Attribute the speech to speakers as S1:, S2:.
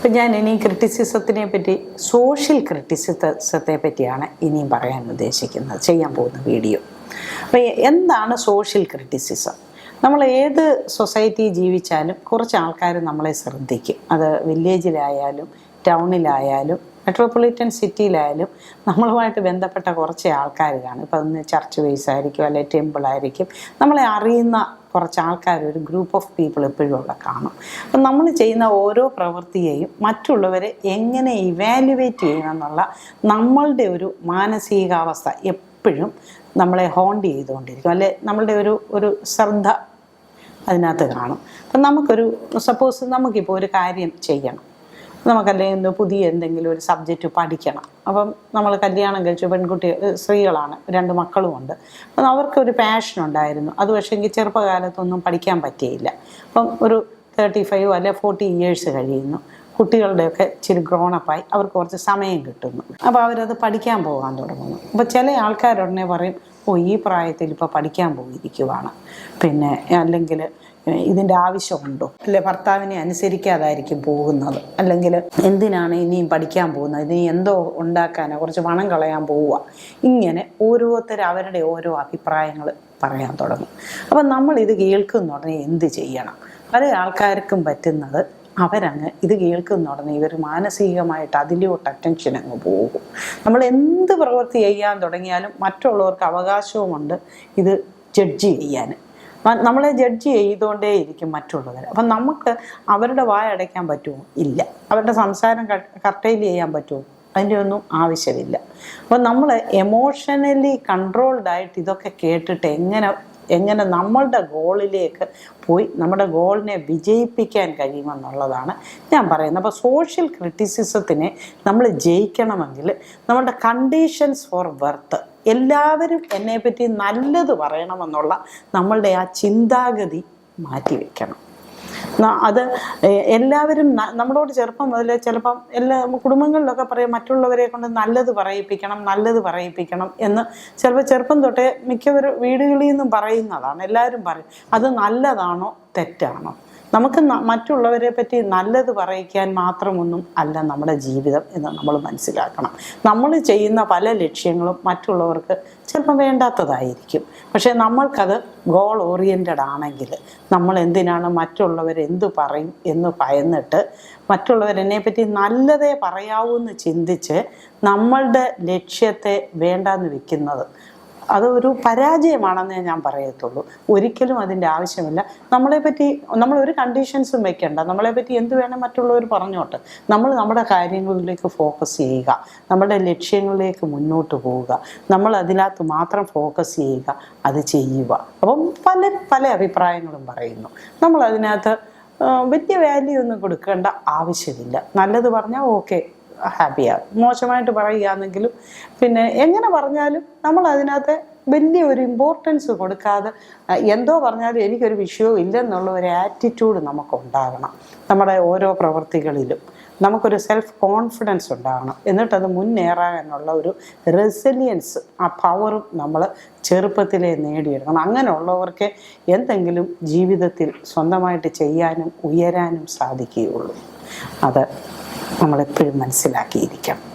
S1: ഇപ്പം ഞാൻ ഇനി ക്രിറ്റിസിസത്തിനെ പറ്റി സോഷ്യൽ ക്രിറ്റിസിസത്തെ പറ്റിയാണ് ഇനിയും പറയാൻ ഉദ്ദേശിക്കുന്നത് ചെയ്യാൻ പോകുന്ന വീഡിയോ അപ്പം എന്താണ് സോഷ്യൽ ക്രിറ്റിസിസം നമ്മൾ ഏത് സൊസൈറ്റി ജീവിച്ചാലും കുറച്ച് ആൾക്കാർ നമ്മളെ ശ്രദ്ധിക്കും. അത് വില്ലേജിലായാലും ടൗണിലായാലും മെട്രോപൊളിറ്റൻ സിറ്റിയിലായാലും നമ്മളുമായിട്ട് ബന്ധപ്പെട്ട കുറച്ച് ആൾക്കാർ കാണും ഇപ്പം ഒന്ന് ചർച്ച് ബേസ് ആയിരിക്കും അല്ലെങ്കിൽ ടെമ്പിൾ ആയിരിക്കും. നമ്മളെ അറിയുന്ന കുറച്ച് ആൾക്കാർ ഒരു ഗ്രൂപ്പ് ഓഫ് പീപ്പിൾ എപ്പോഴും അവിടെ കാണും. അപ്പം നമ്മൾ ചെയ്യുന്ന ഓരോ പ്രവൃത്തിയെയും മറ്റുള്ളവരെ എങ്ങനെ ഇവാലുവേറ്റ് ചെയ്യണമെന്നുള്ള നമ്മളുടെ ഒരു മാനസികാവസ്ഥ എപ്പോഴും നമ്മളെ ഹോണ്ട് ചെയ്തുകൊണ്ടിരിക്കും. അല്ലെ നമ്മളുടെ ഒരു ഒരു ശ്രദ്ധ അതിനകത്ത് കാണും. അപ്പം നമുക്കൊരു സപ്പോസ് നമുക്കിപ്പോൾ ഒരു കാര്യം ചെയ്യണം. നമുക്കല്ലെങ്കിൽ ഇന്ന് പുതിയ എന്തെങ്കിലും ഒരു സബ്ജക്റ്റ് പഠിക്കണം. അപ്പം നമ്മൾ കല്യാണം കഴിച്ചു പെൺകുട്ടി സ്ത്രീകളാണ് രണ്ട് മക്കളുമുണ്ട്. അപ്പം അവർക്കൊരു പാഷൻ ഉണ്ടായിരുന്നു. അത് പക്ഷേ എങ്കിൽ ചെറുപ്പകാലത്തൊന്നും പഠിക്കാൻ പറ്റിയില്ല. അപ്പം ഒരു തേർട്ടി ഫൈവ് അല്ലെ ഫോർട്ടി ഇയേഴ്സ് കഴിയുന്നു. കുട്ടികളുടെയൊക്കെ ഇച്ചിരി ഗ്രോണപ്പായി അവർക്ക് കുറച്ച് സമയം കിട്ടുന്നു. അപ്പോൾ അവരത് പഠിക്കാൻ പോകാൻ തുടങ്ങുന്നു. അപ്പോൾ ചില ആൾക്കാരുടനെ പറയും ഓ ഈ പ്രായത്തിൽ ഇപ്പോൾ പഠിക്കാൻ പോയിരിക്കുവാണ്. പിന്നെ അല്ലെങ്കിൽ ഇതിന്റെ ആവശ്യമുണ്ടോ? അല്ലെ ഭർത്താവിനെ അനുസരിക്കാതായിരിക്കും പോകുന്നത്. അല്ലെങ്കിൽ എന്തിനാണ് ഇനിയും പഠിക്കാൻ പോകുന്നത്? ഇനി എന്തോ ഉണ്ടാക്കാനോ? കുറച്ച് പണം കളയാൻ പോവുക. ഇങ്ങനെ ഓരോരുത്തർ അവരുടെ ഓരോ അഭിപ്രായങ്ങൾ പറയാൻ തുടങ്ങും. അപ്പം നമ്മൾ ഇത് കേൾക്കുന്ന ഉടനെ എന്ത് ചെയ്യണം? പല ആൾക്കാർക്കും പറ്റുന്നത് അവരങ്ങ് ഇത് കേൾക്കുന്ന ഉടനെ ഇവർ മാനസികമായിട്ട് അതിലോട്ട് അറ്റൻഷൻ അങ്ങ് പോകും. നമ്മൾ എന്ത് പ്രവൃത്തി ചെയ്യാൻ തുടങ്ങിയാലും മറ്റുള്ളവർക്ക് അവകാശവുമുണ്ട് ഇത് ജഡ്ജ് ചെയ്യാൻ. നമ്മളെ ജഡ്ജ് ചെയ്തുകൊണ്ടേ ഇരിക്കും മറ്റുള്ളവർ അപ്പം നമുക്ക് അവരുടെ വായ അടയ്ക്കാൻ പറ്റുമോ? ഇല്ല. അവരുടെ സംസാരം കർട്ടൈൽ ചെയ്യാൻ പറ്റുമോ? അതിന്റെ ഒന്നും ആവശ്യമില്ല. അപ്പം നമ്മൾ എമോഷണലി കൺട്രോൾഡ് ആയിട്ട് ഇതൊക്കെ കേട്ടിട്ട് എങ്ങനെ എങ്ങനെ നമ്മളുടെ ഗോളിലേക്ക് പോയി നമ്മുടെ ഗോളിനെ വിജയിപ്പിക്കാൻ കഴിയുമെന്നുള്ളതാണ് ഞാൻ പറയുന്നത്. അപ്പോൾ സോഷ്യൽ ക്രിറ്റിസിസത്തിനെ നമ്മൾ ജയിക്കണമെങ്കിൽ നമ്മളുടെ കണ്ടീഷൻസ് ഫോർ വെർത്ത് എല്ലാവരും എന്നെപ്പറ്റി നല്ലത് പറയണമെന്നുള്ള നമ്മളുടെ ആ ചിന്താഗതി മാറ്റിവെക്കണം. അത് എല്ലാവരും നമ്മളോട് ചെറുപ്പം മുതൽ ചിലപ്പം എല്ലാ കുടുംബങ്ങളിലൊക്കെ പറയും മറ്റുള്ളവരെ കൊണ്ട് നല്ലത് പറയിപ്പിക്കണം നല്ലത് പറയിപ്പിക്കണം എന്ന് ചിലപ്പോൾ ചെറുപ്പം തൊട്ടേ മിക്കവരും വീടുകളിൽ നിന്നും പറയുന്നതാണ്. എല്ലാവരും പറയും അത് നല്ലതാണോ തെറ്റാണോ? നമുക്ക് മറ്റുള്ളവരെ പറ്റി നല്ലത് പറയിക്കാൻ മാത്രമൊന്നും അല്ല നമ്മുടെ ജീവിതം എന്ന് നമ്മൾ മനസ്സിലാക്കണം. നമ്മൾ ചെയ്യുന്ന പല ലക്ഷ്യങ്ങളും മറ്റുള്ളവർക്ക് ചിലപ്പോൾ വേണ്ടാത്തതായിരിക്കും. പക്ഷേ നമ്മൾക്കത് ഗോൾ ഓറിയന്റഡ് ആണെങ്കിൽ നമ്മൾ എന്തിനാണ് മറ്റുള്ളവർ എന്ത് പറയും എന്ന് ഭയന്നിട്ട് മറ്റുള്ളവരെന്നെ പറ്റി നല്ലതേ പറയാവൂ എന്ന് ചിന്തിച്ച് നമ്മളുടെ ലക്ഷ്യത്തെ വേണ്ടാന്ന് വെക്കുന്നത്. അത് ഒരു പരാജയമാണെന്നേ ഞാൻ പറയത്തുള്ളൂ. ഒരിക്കലും അതിന്റെ ആവശ്യമില്ല. നമ്മളെ പറ്റി നമ്മൾ ഒരു കണ്ടീഷൻസും വെക്കേണ്ട. നമ്മളെ പറ്റി എന്ത് വേണം മറ്റുള്ളവർ പറഞ്ഞോട്ടെ. നമ്മൾ നമ്മുടെ കാര്യങ്ങളിലേക്ക് ഫോക്കസ് ചെയ്യുക. നമ്മുടെ ലക്ഷ്യങ്ങളിലേക്ക് മുന്നോട്ട് പോവുക. നമ്മൾ അതിനകത്ത് മാത്രം ഫോക്കസ് ചെയ്യുക. അത് ചെയ്യുക. അപ്പം പല പല അഭിപ്രായങ്ങളും പറയുന്നു. നമ്മൾ അതിനകത്ത് വലിയ വാല്യൂ ഒന്നും കൊടുക്കേണ്ട ആവശ്യമില്ല. നല്ലത് പറഞ്ഞാൽ ഓക്കെ ഹാപ്പിയാകും മോശമായിട്ട് പറയുകയാണെങ്കിലും പിന്നെ എങ്ങനെ പറഞ്ഞാലും നമ്മൾ അതിനകത്ത് വലിയ ഒരു ഇമ്പോർട്ടൻസ് കൊടുക്കാതെ എന്തോ പറഞ്ഞാലും എനിക്കൊരു വിഷയവും ഇല്ലെന്നുള്ള ഒരു ആറ്റിറ്റ്യൂഡ് നമുക്ക് നമുക്കുണ്ടാകണം നമ്മുടെ ഓരോ പ്രവൃത്തികളിലും നമുക്കൊരു സെൽഫ് കോൺഫിഡൻസ് ഉണ്ടാകണം. എന്നിട്ടത് മുന്നേറാനുള്ള ഒരു റെസിലിയൻസ് ആ പവറും നമ്മൾ ചെറുപ്പത്തിലേ നേടിയെടുക്കണം. അങ്ങനെയുള്ളവർക്ക് എന്തെങ്കിലും ജീവിതത്തിൽ സ്വന്തമായിട്ട് ചെയ്യാനും ഉയരാനും സാധിക്കുകയുള്ളൂ. അത് നമ്മളെപ്പോഴും മനസ്സിലാക്കിയിരിക്കണം.